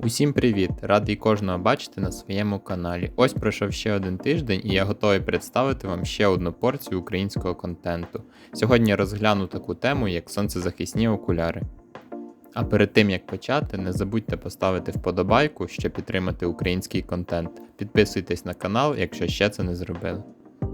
Усім привіт! Радий кожного бачити на своєму каналі. Ось пройшов ще один тиждень і я готовий представити вам ще одну порцію українського контенту. Сьогодні розгляну таку тему, як сонцезахисні окуляри. А перед тим як почати, не забудьте поставити вподобайку, щоб підтримати український контент. Підписуйтесь на канал, якщо ще це не зробили.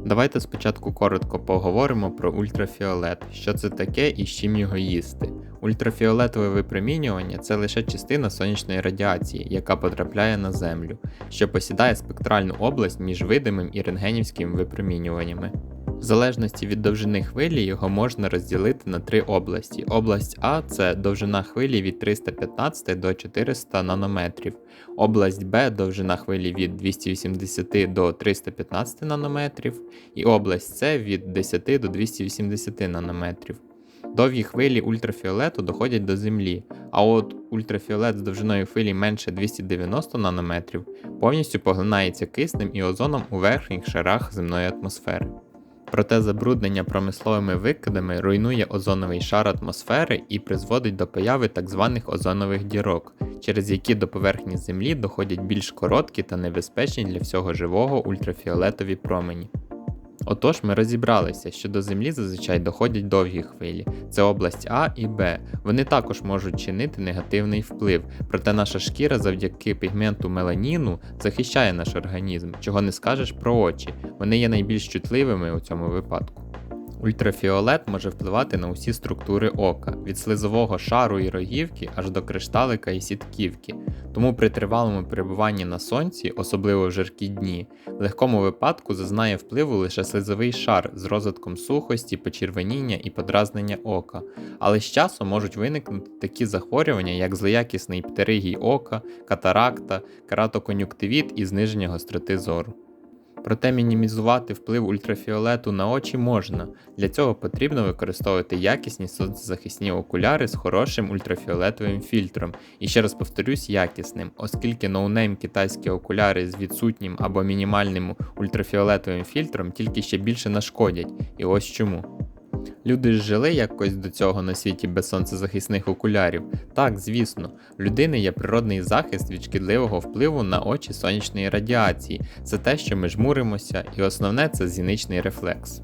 Давайте спочатку коротко поговоримо про ультрафіолет, що це таке і з чим його їсти. Ультрафіолетове випромінювання це лише частина сонячної радіації, яка потрапляє на Землю, що посідає спектральну область між видимим і рентгенівським випромінюваннями. В залежності від довжини хвилі його можна розділити на три області. Область А це довжина хвилі від 315 до 400 нанометрів, область Б довжина хвилі від 280 до 315 нанометрів, і область С від 10 до 280 нанометрів. Довгі хвилі ультрафіолету доходять до Землі, а от ультрафіолет з довжиною хвилі менше 290 нанометрів повністю поглинається киснем і озоном у верхніх шарах земної атмосфери. Проте забруднення промисловими викидами руйнує озоновий шар атмосфери і призводить до появи так званих озонових дірок, через які до поверхні Землі доходять більш короткі та небезпечні для всього живого ультрафіолетові промені. Отож, ми розібралися, що до Землі зазвичай доходять довгі хвилі, це область А і Б. Вони також можуть чинити негативний вплив, проте наша шкіра завдяки пігменту меланіну захищає наш організм, чого не скажеш про очі. Вони є найбільш чутливими у цьому випадку. Ультрафіолет може впливати на усі структури ока, від слизового шару і рогівки аж до кришталика і сітківки. Тому при тривалому перебуванні на сонці, особливо в жаркі дні, в легкому випадку зазнає впливу лише слизовий шар з розвитком сухості, почервоніння і подразнення ока, але з часом можуть виникнути такі захворювання, як злоякісний птеригій ока, катаракта, кератокон'юктивіт і зниження гостроти зору. Проте мінімізувати вплив ультрафіолету на очі можна. Для цього потрібно використовувати якісні сонцезахисні окуляри з хорошим ультрафіолетовим фільтром. І ще раз повторюсь, якісним, оскільки ноунейм китайські окуляри з відсутнім або мінімальним ультрафіолетовим фільтром тільки ще більше нашкодять. І ось чому. Люди ж жили якось до цього на світі без сонцезахисних окулярів. Так, звісно, в людини є природний захист від шкідливого впливу на очі сонячної радіації, це те, що ми жмуримося, і основне це зіничний рефлекс.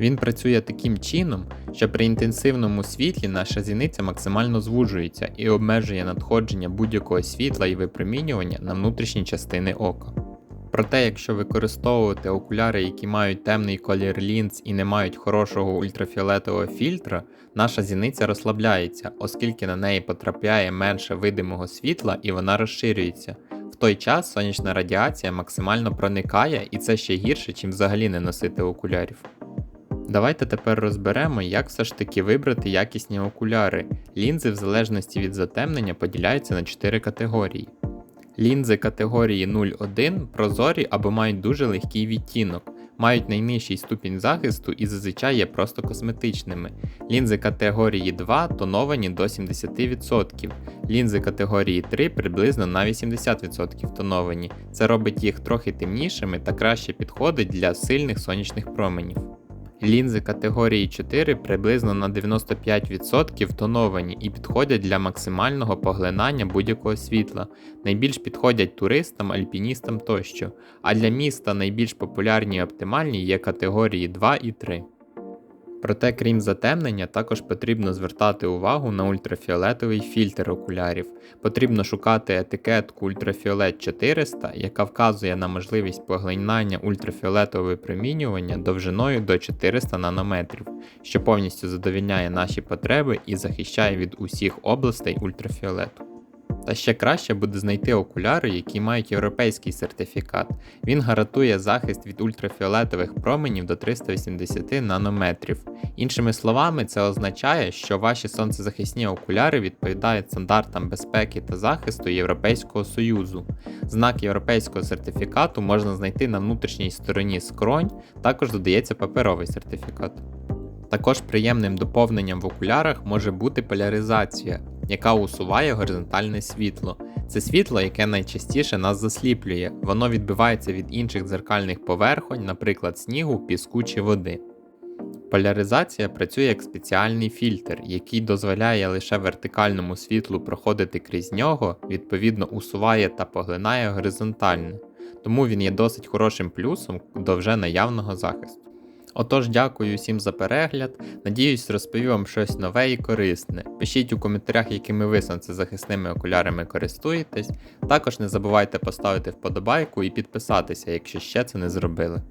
Він працює таким чином, що при інтенсивному світлі наша зіниця максимально звужується і обмежує надходження будь-якого світла і випромінювання на внутрішні частини ока. Проте, якщо використовувати окуляри, які мають темний колір лінз і не мають хорошого ультрафіолетового фільтра, наша зіниця розслабляється, оскільки на неї потрапляє менше видимого світла і вона розширюється. В той час сонячна радіація максимально проникає, і це ще гірше, чим взагалі не носити окулярів. Давайте тепер розберемо, як все ж таки вибрати якісні окуляри. Лінзи в залежності від затемнення поділяються на 4 категорії. Лінзи категорії 0,1 прозорі або мають дуже легкий відтінок, мають найнижчий ступінь захисту і зазвичай є просто косметичними. Лінзи категорії 2 тоновані до 70%. Лінзи категорії 3 приблизно на 80% тоновані. Це робить їх трохи темнішими та краще підходить для сильних сонячних променів. Лінзи категорії 4 приблизно на 95% тоновані і підходять для максимального поглинання будь-якого світла. Найбільш підходять туристам, альпіністам тощо, а для міста найбільш популярні і оптимальні є категорії 2 і 3. Проте, крім затемнення, також потрібно звертати увагу на ультрафіолетовий фільтр окулярів. Потрібно шукати етикетку ультрафіолет 400, яка вказує на можливість поглинання ультрафіолетового випромінювання довжиною до 400 нанометрів, що повністю задовільняє наші потреби і захищає від усіх областей ультрафіолету. Та ще краще буде знайти окуляри, які мають європейський сертифікат. Він гарантує захист від ультрафіолетових променів до 380 нанометрів. Іншими словами, це означає, що ваші сонцезахисні окуляри відповідають стандартам безпеки та захисту Європейського Союзу. Знак європейського сертифікату можна знайти на внутрішній стороні скронь, також додається паперовий сертифікат. Також приємним доповненням в окулярах може бути поляризація яка усуває горизонтальне світло. Це світло, яке найчастіше нас засліплює, воно відбивається від інших дзеркальних поверхонь, наприклад, снігу, піску чи води. Поляризація працює як спеціальний фільтр, який дозволяє лише вертикальному світлу проходити крізь нього, відповідно усуває та поглинає горизонтальне, тому він є досить хорошим плюсом до вже наявного захисту. Отож, дякую всім за перегляд. Надіюсь, розповів вам щось нове і корисне. Пишіть у коментарях, якими ви сонцезахисними окулярами користуєтесь. Також не забувайте поставити вподобайку і підписатися, якщо ще це не зробили.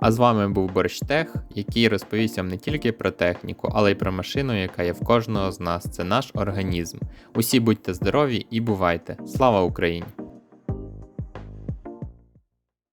А з вами був Борщтех, який розповість вам не тільки про техніку, але й про машину, яка є в кожного з нас. Це наш організм. Усі будьте здорові і бувайте! Слава Україні!